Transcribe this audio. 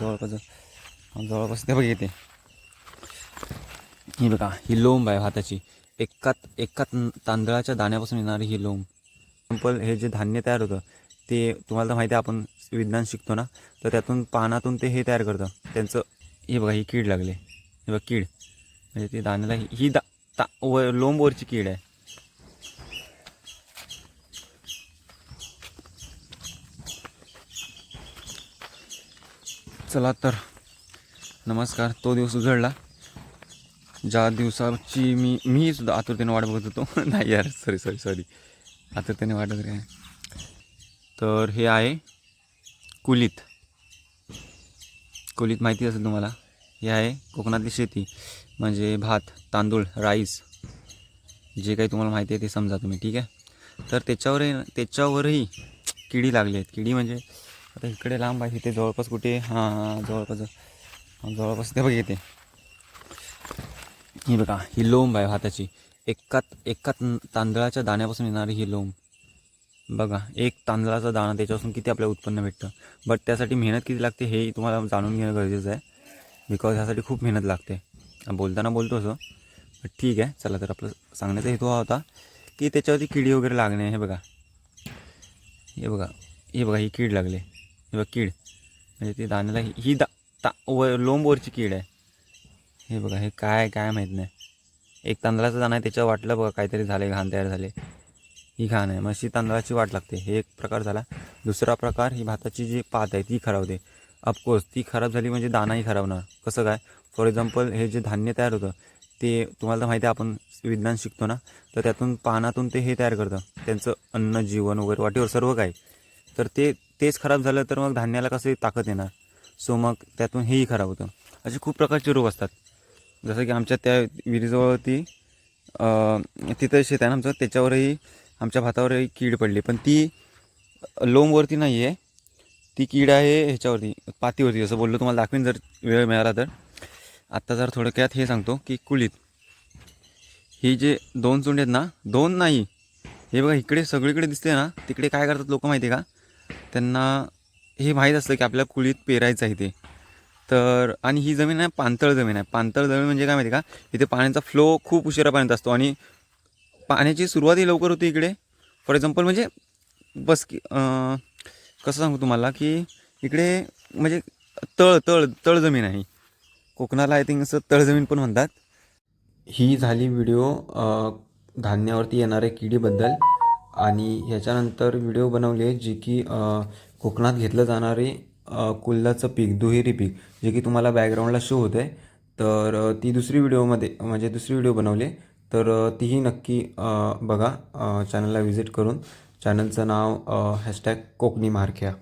जवळपास जवळपास ते बघ येते ही बघा ही लोंब आहे भाताची. एकात एका तांदळाच्या दाण्यापासून येणारी ही लोंब. सिंपल हे जे धान्य तयार होतं ते तुम्हाला तर माहिती आहे आपण विज्ञान शिकतो ना तर त्यातून पानातून ते हे तयार करतं. त्यांचं हे बघा ही कीड लागले. हे बघा कीड. म्हणजे ते दाण्याला ही- ही दा ता व लोंबवरची कीड आहे. चला तर. नमस्कार तो दिवस उजळला. ज्या दिवसाची मी मी सुद्धा आतुरतेने वाट बघत होतो. नाही यार सॉरी सॉरी सॉरी आतुरतेने वाट वगैरे आहे. तर हे आहे कुलीत. कुलीत माहिती असेल तुम्हाला. हे आहे कोकणातली शेती म्हणजे भात तांदूळ राईस. जे काही तुम्हाला माहिती आहे ते समजा तुम्ही ठीक आहे? तर त्याच्यावरही त्याच्यावरही किडी लागली आहेत. किडी म्हणजे आता इकडे लांब आहे इथे जवळपास कुठे? हां जवळपास जवळपास ते बघ येते ही बघा ही लोंब आहे भाताची एकात एका तांदळाच्या दाण्यापासून येणारी ही लोंब. बघा एक तांदळाचा दाणा त्याच्यापासून किती आपल्याला उत्पन्न भेटतं. बट त्यासाठी मेहनत किती लागते हे तुम्हाला जाणून घेणं गरजेचं आहे. बिकॉज ह्यासाठी खूप मेहनत लागते. बोलताना बोलतो असं. बट ठीक आहे चला तर आपलं सांगण्याचा हेतू हा होता की त्याच्यावरती किडी वगैरे लागणे हे बघा. हे बघा हे बघा ही कीड लागले. बघा कीड. म्हणजे ते दाण्याला ही- दा ता व लोंबवरची कीड आहे. हे बघा हे काय काय माहीत नाही. एक तांदळाचं दाणं आहे त्याच्यावर वाटलं बघा काहीतरी झाले घाण तयार झाले ही घाण आहे. मग अशी तांदळाची वाट लागते. हे एक प्रकार झाला. दुसरा प्रकार ही भाताची जी पात आहे ती खराब होते. अफकोर्स ती खराब झाली म्हणजे दाणाही खराब होणार. कसं काय? फॉर एक्झाम्पल हे जे धान्य तयार होतं ते तुम्हाला तर माहिती आहे आपण विज्ञान शिकतो ना तर त्यातून पानातून ते हे तयार करतं. त्यांचं अन्न जीवन वगैरे वाटेवर सर्व काही. तर ते तेच खराब झालं तर मग धान्याला कसं ताकद येणार? सो मग त्यातून हेही खराब होतं. असे खूप प्रकारचे रोग असतात. जसं की आमच्या त्या विहिरीजवळती तिथं शेत आहे ना आमचं त्याच्यावरही आमच्या भातावरही कीड पडली. पण ती लोंबवरती नाही आहे ती कीड आहे ह्याच्यावरती पातीवरती. जसं बोललो तुम्हाला दाखवीन जर वेळ मिळाला तर. आत्ता जर थोडक्यात हे सांगतो की कुलीत ही जे दोन चुंड आहेत ना दोन नाही. हे बघा इकडे सगळीकडे दिसते ना तिकडे काय करतात लोक माहिती आहे का? त्यांना हे माहीत असतं की आपल्याला कुळीत पेरायचं आहे ते. तर आणि ही जमीन आहे पाणतळ जमीन आहे. पाणतळ जमीन म्हणजे काय माहिती आहे का? इथे पाण्याचा फ्लो खूप उशिरापर्यंत असतो आणि पाण्याची सुरुवातही लवकर होती इकडे. फॉर एक्झाम्पल म्हणजे बस की कसं सांगू तुम्हाला की इकडे म्हणजे तळ तळ तळ जमीन आहे. कोकणाला आय थिंक असं तळजमीन पण म्हणतात. ही झाली व्हिडिओ धान्यावरती येणाऱ्या किडीबद्दल. आणि ह्याच्यानंतर व्हिडिओ बनवले जे की कोकणात घेतलं जाणारे अ, कुल्लाचं पीक दुहेरी पीक जे की तुम्हाला बॅकग्राऊंडला शो होतं आहे तर ती दुसरी व्हिडिओमध्ये म्हणजे दुसरी व्हिडिओ बनवले तर तीही नक्की बघा चॅनलला व्हिजिट करून. चॅनलचं नाव हॅशटॅग कोकणी मारख्या